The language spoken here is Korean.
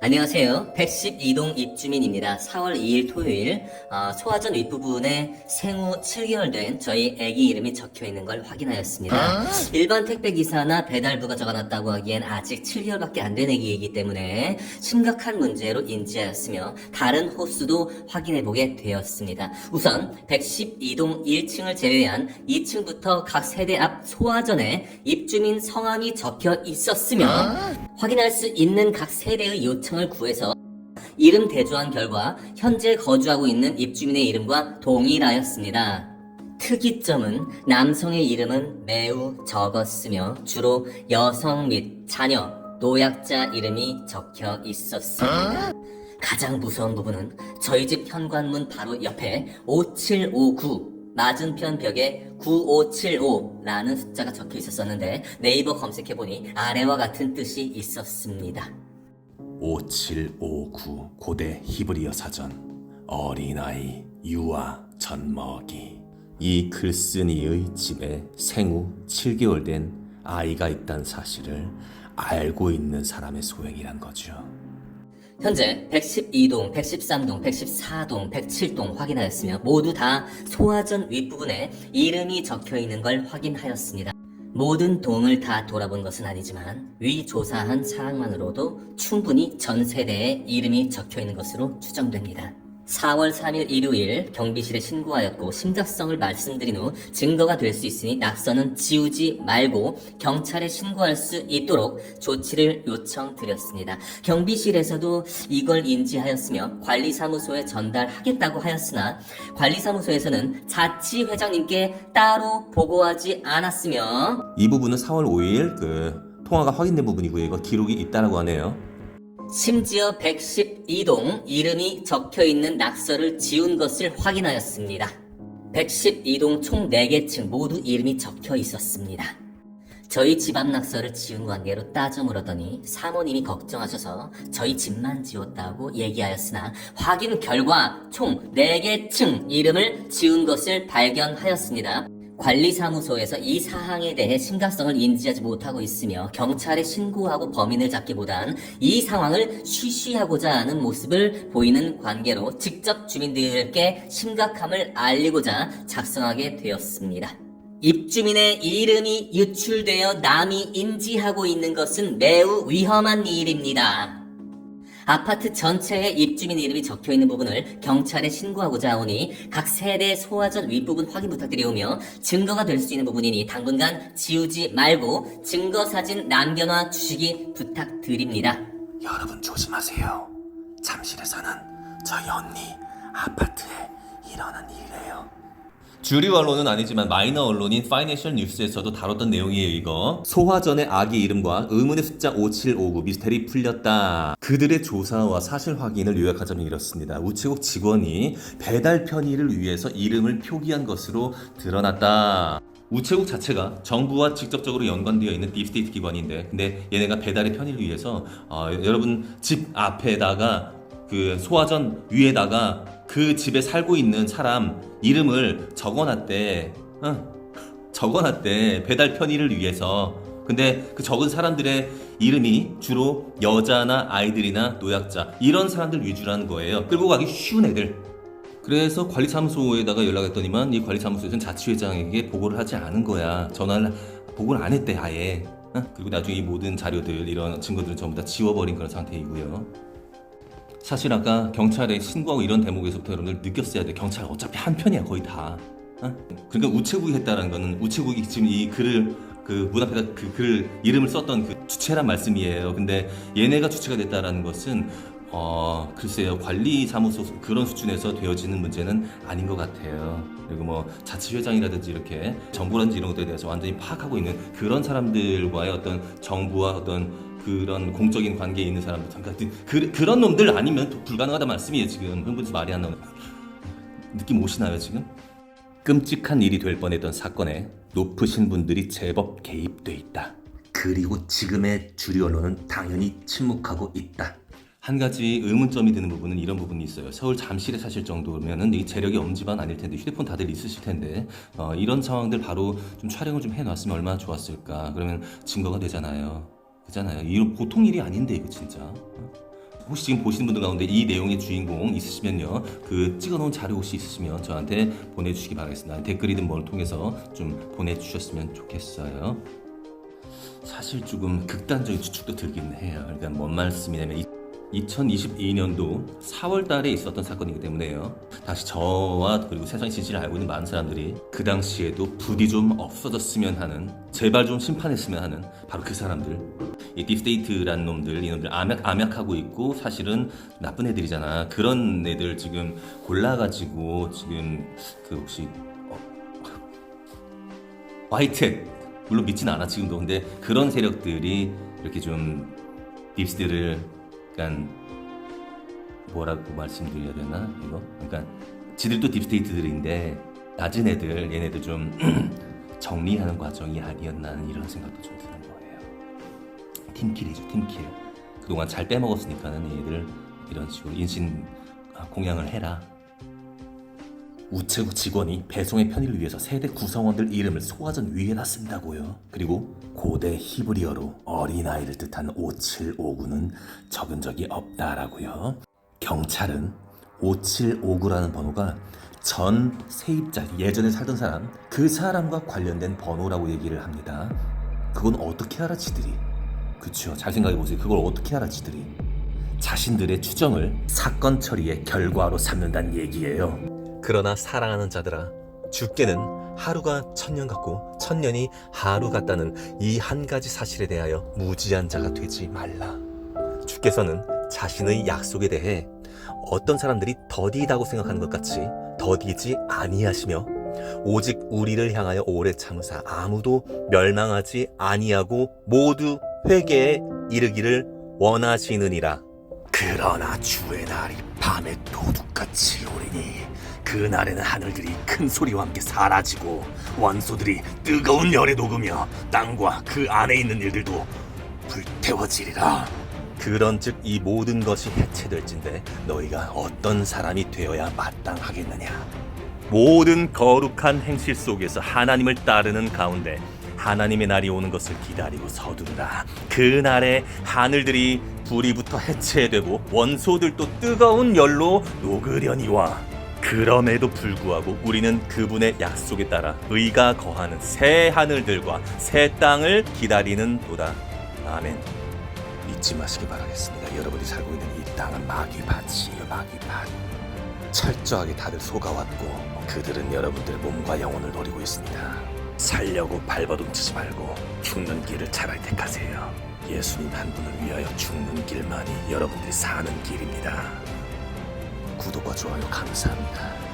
안녕하세요. 112동 입주민입니다. 4월 2일 토요일 어, 소화전 윗부분에 생후 7개월 된 저희 아기 이름이 적혀 있는 걸 확인하였습니다. 일반 택배 기사나 배달부가 적어놨다고 하기엔 아직 7개월밖에 안 된 아기이기 때문에 심각한 문제로 인지하였으며 다른 호수도 확인해 보게 되었습니다. 우선 112동 1층을 제외한 2층부터 각 세대 앞 소화전에 입주민 성함이 적혀 있었으며 확인할 수 있는 각 세대의 요청을 구해서 이름 대조한 결과 현재 거주하고 있는 입주민의 이름과 동일하였습니다. 특이점은 남성의 이름은 매우 적었으며 주로 여성 및 자녀, 노약자 이름이 적혀 있었습니다. 가장 무서운 부분은 저희 집 현관문 바로 옆에 5759 맞은편 벽에 9575라는 숫자가 적혀 있었었는데 네이버 검색해보니 아래와 같은 뜻이 있었습니다. 5759 고대 히브리어 사전 어린아이 유아 젖먹이 이 글쓴이의 집에 생후 7개월 된 아이가 있다는 사실을 알고 있는 사람의 소행이란 거죠. 현재 112동, 113동, 114동, 107동 확인하였으며 모두 다 소화전 윗부분에 이름이 적혀 있는 걸 확인하였습니다. 모든 동을 다 돌아본 것은 아니지만 위 조사한 사항만으로도 충분히 전 세대에 이름이 적혀 있는 것으로 추정됩니다. 4월 3일 일요일 경비실에 신고하였고 심각성을 말씀드린 후 증거가 될 수 있으니 낙서는 지우지 말고 경찰에 신고할 수 있도록 조치를 요청드렸습니다. 경비실에서도 이걸 인지하였으며 관리사무소에 전달하겠다고 하였으나 관리사무소에서는 자치회장님께 따로 보고하지 않았으며 이 부분은 4월 5일 그 통화가 확인된 부분이고요. 이거 기록이 있다라고 하네요. 심지어 112동 이름이 적혀 있는 낙서를 지운 것을 확인하였습니다. 112동 총 4개 층 모두 이름이 적혀 있었습니다. 저희 집앞 낙서를 지운 관계로 따져 물었더니 사모님이 걱정하셔서 저희 집만 지웠다고 얘기하였으나 확인 결과 총 4개 층 이름을 지운 것을 발견하였습니다. 관리사무소에서 이 사항에 대해 심각성을 인지하지 못하고 있으며 경찰에 신고하고 범인을 잡기보단 이 상황을 쉬쉬하고자 하는 모습을 보이는 관계로 직접 주민들께 심각함을 알리고자 작성하게 되었습니다. 입주민의 이름이 유출되어 남이 인지하고 있는 것은 매우 위험한 일입니다. 아파트 전체에 입주민 이름이 적혀 있는 부분을 경찰에 신고하고자 하오니 각 세대 소화전 윗부분 확인 부탁드리오며 증거가 될 수 있는 부분이니 당분간 지우지 말고 증거 사진 남겨놔 주시기 부탁드립니다. 여러분 조심하세요. 잠실에서는 저희 언니 아파트에. 주류 언론은 아니지만 마이너 언론인 파이낸셜 뉴스에서도 다뤘던 내용이에요 이거. 소화전의 아기 이름과 의문의 숫자 5759 미스테리 풀렸다. 그들의 조사와 사실 확인을 요약하자면 이렇습니다. 우체국 직원이 배달 편의를 위해서 이름을 표기한 것으로 드러났다. 우체국 자체가 정부와 직접적으로 연관되어 있는 딥스테이트 기관인데 근데 얘네가 배달의 편의를 위해서 어, 여러분 집 앞에다가 그 소화전 위에다가 그 집에 살고 있는 사람 이름을 적어놨대. 응. 적어놨대. 배달 편의를 위해서. 근데 그 적은 사람들의 이름이 주로 여자나 아이들이나 노약자 이런 사람들 위주라는 거예요. 끌고 가기 쉬운 애들. 그래서 관리사무소에다가 연락했더니만 이 관리사무소에서는 자치회장에게 보고를 하지 않은 거야. 전화를 보고를 안 했대 아예. 응? 그리고 나중에 이 모든 자료들 이런 증거들은 전부 다 지워버린 그런 상태이고요. 사실 아까 경찰에 신고하고 이런 대목에서부터 여러분들 느꼈어야 돼. 경찰 어차피 한 편이야 거의 다. 어? 그러니까 우체국이 했다는 거는 우체국이 지금 이 글을 그 문 앞에다 그 글 이름을 썼던 그 주체란 말씀이에요. 근데 얘네가 주체가 됐다라는 것은 어 글쎄요 관리 사무소 그런 수준에서 되어지는 문제는 아닌 것 같아요. 그리고 뭐 자치회장이라든지 이렇게 정부라든지 이런 것들에 대해서 완전히 파악하고 있는 그런 사람들과의 어떤 정부와 어떤 그런 공적인 관계에 있는 사람들 그러니까 그, 그런 놈들 아니면 불가능하다 말씀이에요 지금 흥분해서 말이 안 나오네 느낌 오시나요 지금? 끔찍한 일이 될 뻔했던 사건에 높으신 분들이 제법 개입돼 있다 그리고 지금의 주류 언론은 당연히 침묵하고 있다 한 가지 의문점이 드는 부분은 이런 부분이 있어요. 서울 잠실에 사실 정도면은 이 재력이 엄지반 아닐 텐데 휴대폰 다들 있으실 텐데 어, 이런 상황들 바로 좀 촬영을 좀 해놨으면 얼마나 좋았을까. 그러면 증거가 되잖아요. 그잖아요. 이런 보통 일이 아닌데 이거 진짜. 혹시 지금 보시는 분들 가운데 이 내용의 주인공 있으시면요 그 찍어놓은 자료 혹시 있으시면 저한테 보내주시기 바라겠습니다 댓글이든 뭘 통해서 좀 보내주셨으면 좋겠어요 사실 조금 극단적인 추측도 들긴 해요 그러니까 뭔 말씀이냐면 이- 2022년도 4월 달에 있었던 사건이기 때문에요. 다시 저와 그리고 세상의 진실을 알고 있는 많은 사람들이 그 당시에도 부디 좀 없어졌으면 하는 제발 좀 심판했으면 하는 바로 그 사람들. 이 딥스테이트라는 놈들, 이놈들 암약, 암약하고 있고 사실은 나쁜 애들이잖아. 그런 애들 지금 골라가지고 지금 그 혹시 어, 화이트 물론 믿진 않아 지금도 근데 그런 세력들이 이렇게 좀 딥스들을 약간 뭐라고 말씀드려야 되나 이거 그러니까 지들도 딥스테이트들인데 낮은 애들 얘네들 좀 정리하는 과정이 아니었나 하는 이런 생각도 좀 드는 거예요 팀킬이죠 팀킬 그동안 잘 빼먹었으니까는 얘들 이런 식으로 인신 아, 공양을 해라 우체국 직원이 배송의 편의를 위해서 세대 구성원들 이름을 소화전 위에다 쓴다고요. 그리고 고대 히브리어로 어린아이를 뜻하는 5759는 적은 적이 없다라고요. 경찰은 5759라는 번호가 전 세입자, 예전에 살던 사람, 그 사람과 관련된 번호라고 얘기를 합니다. 그건 어떻게 알아, 지들이? 그쵸, 잘 생각해보세요. 그걸 어떻게 알아, 지들이? 자신들의 추정을 사건 처리의 결과로 삼는다는 얘기예요. 그러나 사랑하는 자들아 주께는 하루가 천년 같고 천년이 하루 같다는 이 한 가지 사실에 대하여 무지한 자가 되지 말라. 주께서는 자신의 약속에 대해 어떤 사람들이 더디다고 생각하는 것 같이 더디지 아니하시며 오직 우리를 향하여 오래 참으사 아무도 멸망하지 아니하고 모두 회개에 이르기를 원하시느니라. 그러나 주의 날이 밤에 도둑같이 오리니 그날에는 하늘들이 큰 소리와 함께 사라지고 원소들이 뜨거운 열에 녹으며 땅과 그 안에 있는 일들도 불태워지리라 그런즉 이 모든 것이 해체될진데 너희가 어떤 사람이 되어야 마땅하겠느냐? 모든 거룩한 행실 속에서 하나님을 따르는 가운데 하나님의 날이 오는 것을 기다리고 서두르라. 그 날에 하늘들이 불이부터 해체되고 원소들도 뜨거운 열로 녹으려니와 그럼에도 불구하고 우리는 그분의 약속에 따라 의가 거하는 새 하늘들과 새 땅을 기다리는 도다. 아멘 잊지 마시기 바라겠습니다. 여러분이 살고 있는 이 땅은 마귀 밭이에요 마귀 밭. 철저하게 다들 속아왔고 그들은 여러분들의 몸과 영혼을 노리고 있습니다. 살려고 발버둥치지 말고 죽는 길을 차라리 택하세요. 예수님 한 분을 위하여 죽는 길만이 여러분들이 사는 길입니다. 구독과 좋아요 감사합니다